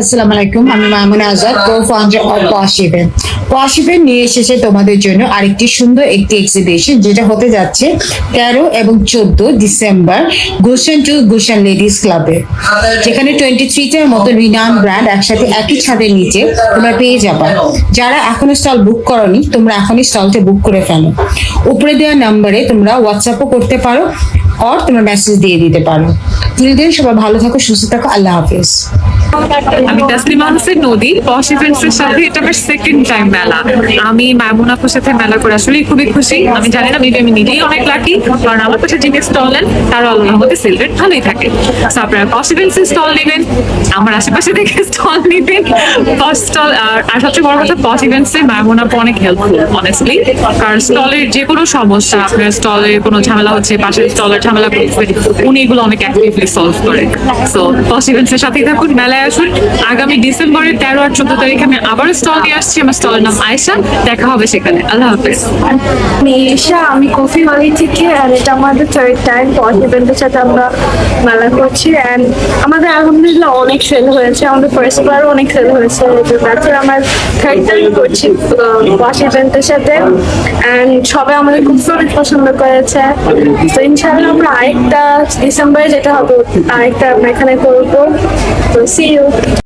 আসসালামু আলাইকুম, আমি Mamuna Azad co founder of posh event নিয়ে এসেছে তোমাদের জন্য আরেকটি সুন্দর একটি এক্সিবিশন যেটা হতে যাচ্ছে তেরো এবং চোদ্দ December Gulshan two Gulshan ladies ক্লাবে যেখানে টোয়েন্টি থ্রিটার মতো রিনাম ব্র্যান্ড একসাথে একই ছাদের নিচে তোমরা পেয়ে যাবা। যারা এখনও স্টল বুক করনি, তোমরা এখনই স্টলটা বুক করে ফেলো। উপরে দেওয়া নাম্বারে তোমরা হোয়াটসঅ্যাপও করতে পারো অর তোমরা মেসেজ দিয়ে দিতে পারো। দিন সবাই ভালো থাকো, সুস্থ থাকো, আল্লাহ হাফিজ। আমি তাসলিমা হোসেন নদী পশ ইভেন্টস এর সাথে এটা আমার সেকেন্ড টাইম মেলা। আমি মামুন সাথে মেলা করে আসলে খুবই খুশি। আমি জানি না মেবি আমি নিজেই অনেক লাকি কারণ আমার কাছে যিনি স্টল নেন তারা আল্লাহ সেল ভালোই থাকে। So, আপনারা পশ ইভেন্টস স্টল নেবেন আমার আশেপাশে থেকে স্টল নেবেন। পশ স্টল আর সবচেয়ে বড় কথা পশ ইভেন্টস মামুন অনেক হেল্পফুল অনেস্টলি কারণ স্টলের যে কোনো সমস্যা আপনার স্টলের কোনো ঝামেলা হচ্ছে পাশের স্টলের ঝামেলা করছে উনি এগুলো অনেক অ্যাক্টিভলি সলভ করে। সো পশ ইভেন্টস এর সাথেই থাকুন মেলায় আসুন। আগামী ডিসেম্বরের তেরো আর চোদ্দ তারিখে আমি আবার স্টল নিয়ে আসছি। আমার স্টলের নাম আয়সা দেখা হবে সেখানে। আল্লাহ হাফেজ। আমি আমি কফি বাড়ি থেকে, আর এটা আমাদের থার্ড টাইম পট ইভেন্টের সাথে আমরা মেলা করছি। অ্যান্ড আমাদের আলহামদুলিল্লাহ অনেক সেল হয়েছে। আমাদের ফার্স্ট বারও অনেক সেল হয়েছে। তারপর আমার থার্ড টাইম করছি পট ইভেন্টের সাথে। অ্যান্ড সবাই আমাদের খুব অনেক পছন্দ করেছে। তো ইনশাআল্লাহ আমরা আরেকটা ডিসেম্বরে যেটা হবে, আরেকটা আমরা এখানে করব। তো সি you.